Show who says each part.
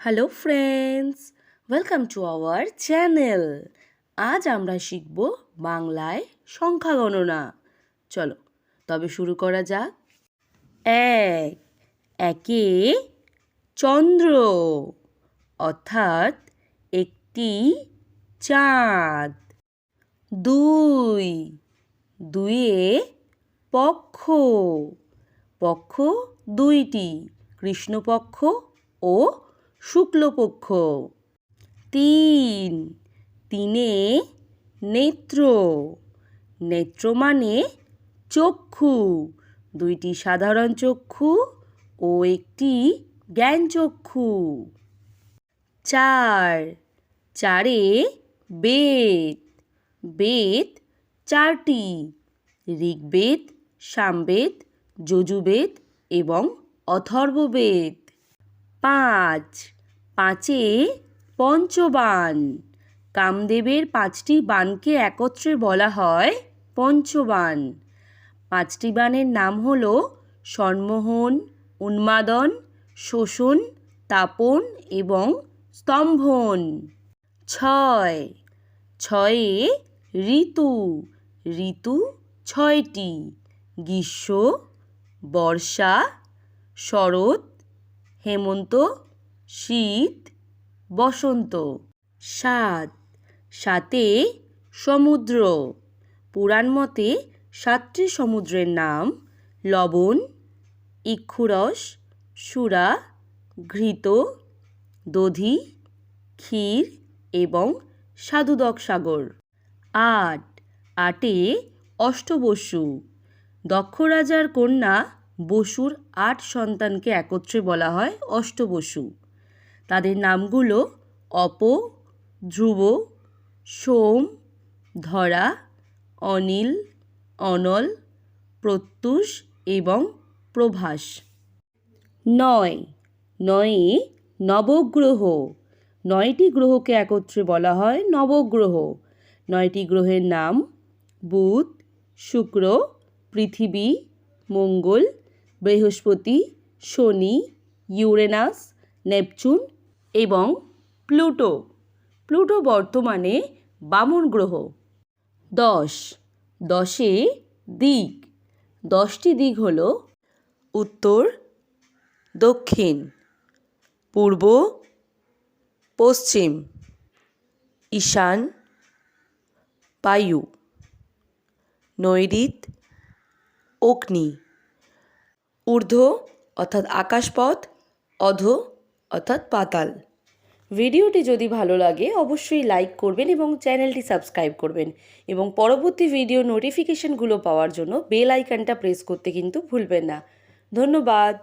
Speaker 1: Hello friends welcome to our channel আজ আমরা শিখব বাংলায় সংখ্যা গণনা। চলো, তবে শুরু করা যাক। এক, একে চন্দ্র, অর্থাৎ একটি চাঁদ। দুই, দুইয়ে পক্ষ। পক্ষ দুইটি, কৃষ্ণপক্ষ ও শুক্লপক্ষ। তিন। তিনে নেত্র। নেত্র মানে চক্ষু। দুইটি সাধারণ চক্ষু ও একটি জ্ঞান চক্ষু। চার। চারে বেদ। বেদ চারটি। ঋগ্বেদ, সামবেদ, যজুবেদ এবং অথর্ববেদ। পাঁচ। পাঁচে পঞ্চবান। কামদেবের পাঁচটি বানকে একত্রে বলা হয় পঞ্চবান। পাঁচটি বানের নাম হল সন্মোহন উন্মাদন, শোষণ, তাপন এবং স্তম্ভন। ছয়। ছয়ে ঋতু। ঋতু ছয়টি। গ্রীষ্ম, বর্ষা, শরৎ, হেমন্ত শীত, বসন্ত সাত সাতে সমুদ্র। পুরাণ মতে সাতটি সমুদ্রের নাম লবণ, ইক্ষুরস, সুরা, ঘৃত, দধি, ক্ষীর এবং সাধুদক সাগর। আট। আটে অষ্টবসু। দক্ষ রাজার কন্যা বসুর আট সন্তানকে একত্রে বলা হয় অষ্টবসু। তাদের নামগুলো অপ, ধ্রুব, সোম, ধরা, অনিল, অনল, প্রত্যুষ এবং প্রভাস। নয়। নয়ে নবগ্রহ। নয়টি গ্রহকে একত্রে বলা হয় নবগ্রহ। নয়টি গ্রহের নাম বুধ, শুক্র, পৃথিবী, মঙ্গল, বৃহস্পতি, শনি, ইউরেনাস, নেপচুন এবং প্লুটো। প্লুটো বর্তমানে বামন গ্রহ। দশ। দশে দিক। দশটি দিক হল উত্তর, দক্ষিণ, পূর্ব, পশ্চিম, ঈশান, বায়ু নৈরিত অগ্নি, ঊর্ধ্ব অর্থাৎ আকাশপথ, অধ অর্থাৎ পাতাল। ভিডিওটি যদি ভালো লাগে, অবশ্যই লাইক করবেন এবং চ্যানেলটি সাবস্ক্রাইব করবেন এবং পরবর্তী ভিডিও নোটিফিকেশনগুলো পাওয়ার জন্য বেল আইকনটা প্রেস করতে কিন্তু ভুলবেন না। ধন্যবাদ।